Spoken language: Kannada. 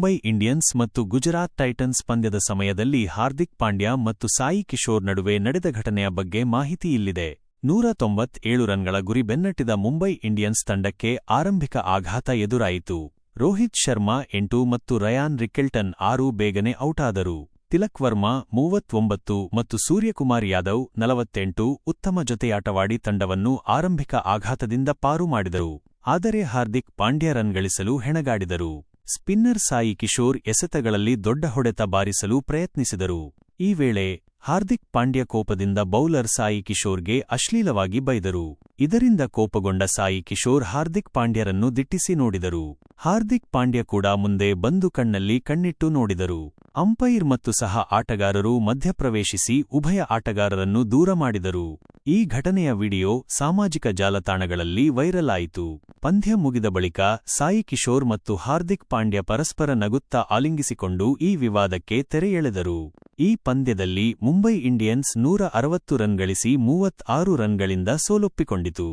ಮುಂಬೈ ಇಂಡಿಯನ್ಸ್ ಮತ್ತು ಗುಜರಾತ್ ಟೈಟನ್ಸ್ ಪಂದ್ಯದ ಸಮಯದಲ್ಲಿ ಹಾರ್ದಿಕ್ ಪಾಂಡ್ಯ ಮತ್ತು ಸಾಯಿ ಕಿಶೋರ್ ನಡುವೆ ನಡೆದ ಘಟನೆಯ ಬಗ್ಗೆ ಮಾಹಿತಿ ಇಲ್ಲಿದೆ. ನೂರ ತೊಂಬತ್ತೇಳು ರನ್ಗಳ ಗುರಿ ಬೆನ್ನಟ್ಟಿದ ಮುಂಬೈ ಇಂಡಿಯನ್ಸ್ ತಂಡಕ್ಕೆ ಆರಂಭಿಕ ಆಘಾತ ಎದುರಾಯಿತು. ರೋಹಿತ್ ಶರ್ಮಾ ಎಂಟು ಮತ್ತು ರಯಾನ್ ರಿಕೆಲ್ಟನ್ ಆರು ಬೇಗನೆ ಔಟಾದರು. ತಿಲಕ್ ವರ್ಮಾ ಮೂವತ್ತೊಂಬತ್ತು ಮತ್ತು ಸೂರ್ಯಕುಮಾರ್ ಯಾದವ್ ನಲವತ್ತೆಂಟು ಉತ್ತಮ ಜೊತೆಯಾಟವಾಡಿ ತಂಡವನ್ನು ಆರಂಭಿಕ ಆಘಾತದಿಂದ ಪಾರು ಮಾಡಿದರು. ಆದರೆ ಹಾರ್ದಿಕ್ ಪಾಂಡ್ಯ ರನ್ ಗಳಿಸಲು ಹೆಣಗಾಡಿದರು. ಸ್ಪಿನ್ನರ್ ಸಾಯಿ ಕಿಶೋರ್ ಎಸೆತಗಳಲ್ಲಿ ದೊಡ್ಡ ಹೊಡೆತ ಬಾರಿಸಲು ಪ್ರಯತ್ನಿಸಿದರು. ಈ ವೇಳೆ ಹಾರ್ದಿಕ್ ಪಾಂಡ್ಯ ಕೋಪದಿಂದ ಬೌಲರ್ ಸಾಯಿ ಕಿಶೋರ್ಗೆ ಅಶ್ಲೀಲವಾಗಿ ಬೈದರು. ಇದರಿಂದ ಕೋಪಗೊಂಡ ಸಾಯಿ ಕಿಶೋರ್ ಹಾರ್ದಿಕ್ ಪಾಂಡ್ಯರನ್ನು ದಿಟ್ಟಿಸಿ ನೋಡಿದರು. ಹಾರ್ದಿಕ್ ಪಾಂಡ್ಯ ಕೂಡ ಮುಂದೆ ಬಂದು ಕಣ್ಣಲ್ಲಿ ಕಣ್ಣಿಟ್ಟು ನೋಡಿದರು. ಅಂಪೈರ್ ಮತ್ತು ಸಹ ಆಟಗಾರರು ಮಧ್ಯಪ್ರವೇಶಿಸಿ ಉಭಯ ಆಟಗಾರರನ್ನು ದೂರ ಮಾಡಿದರು. ಈ ಘಟನೆಯ ವಿಡಿಯೋ ಸಾಮಾಜಿಕ ಜಾಲತಾಣಗಳಲ್ಲಿ ವೈರಲ್ ಆಯಿತು. ಪಂದ್ಯ ಮುಗಿದ ಬಳಿಕ ಸಾಯಿ ಕಿಶೋರ್ ಮತ್ತು ಹಾರ್ದಿಕ್ ಪಾಂಡ್ಯ ಪರಸ್ಪರ ನಗುತ್ತಾ ಆಲಿಂಗಿಸಿಕೊಂಡು ಈ ವಿವಾದಕ್ಕೆ ತೆರೆ ಎಳೆದರು. ಈ ಪಂದ್ಯದಲ್ಲಿ ಮುಂಬೈ ಇಂಡಿಯನ್ಸ್ ನೂರ ಅರವತ್ತು ರನ್ ಗಳಿಸಿ ಮೂವತ್ತಾರು ರನ್ಗಳಿಂದ ಸೋಲೊಪ್ಪಿಕೊಂಡಿತು.